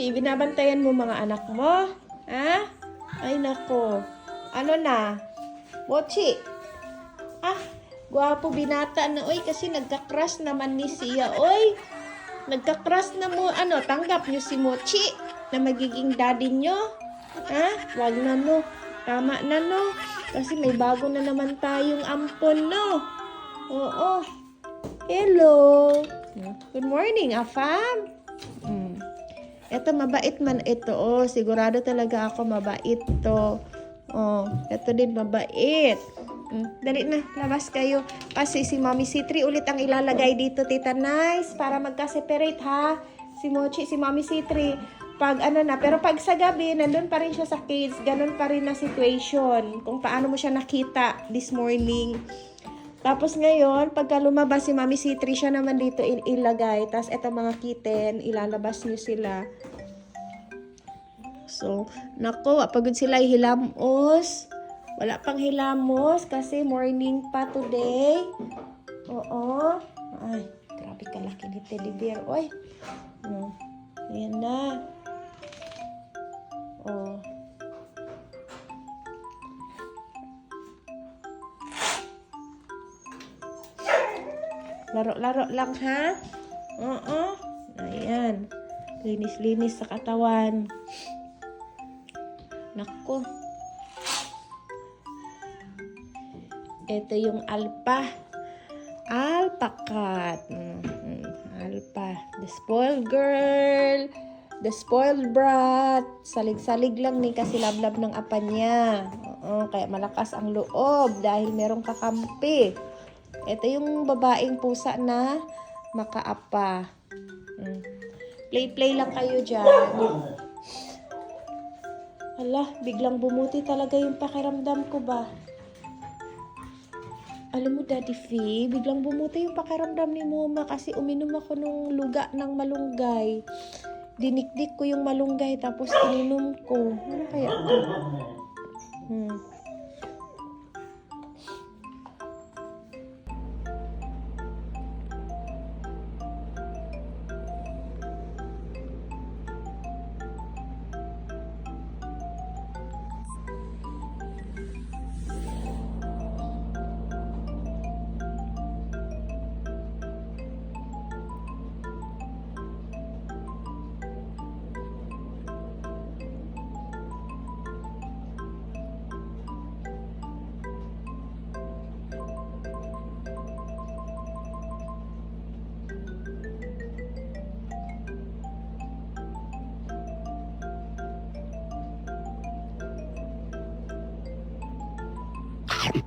Diffie, binabantayan mo mga anak mo? Ha? Ay, nako. Ano na? Mochi. Ah, gwapo binata na. Oy, kasi nagka-crush naman ni siya. Oy, nagka-crush na mo. Ano, tanggap niyo si Mochi na magiging daddy niyo? Ha? Wag na no. Tama na no. Kasi may bago na naman tayong ampon no. Oo. Hello. Good morning, Afam. Ito, mabait man ito. Oh, sigurado talaga ako mabait to. Oh, ito din mabait. Hmm. Dali na, labas kayo. Kasi si Mami C3 ulit ang ilalagay dito, Tita Nice, para magka-separate ha. Si Mochi, si Mami C3. Pag ano na, pero pag sa gabi, nandun pa rin siya sa cage, ganun pa rin na situation. Kung paano mo siya nakita this morning. Tapos ngayon, pagka lumabas si Mami C3, siya naman dito il- ilagay. Tapos eto mga kitten, ilalabas niyo sila. So, nako, pagod sila hilamos. Wala pang hilamos kasi morning pa today. Oo. Ay, grabe kalaki ni teddy bear. Oy. Hmm. Ayan na. Oh. Laro-laro lang ha? Oo. Ayan. Linis-linis sa katawan. Nako. Ito yung alpa. Alpacat. Mm, alpa. The spoiled girl. The spoiled brat. Salig-salig lang ni kasi lablab ng apa niya. Oo, kaya malakas ang loob dahil merong kakampi. Ito yung babaeng pusa na makaapa. Mm. Play-play lang kayo dyan. Hala, biglang bumuti talaga yung pakiramdam ko ba? Alam mo, Daddy Fee, biglang bumuti yung pakiramdam ni Mama kasi uminom ako nung luga ng malunggay. Dinikdik ko yung malunggay tapos ininom ko. Ano kaya ito? you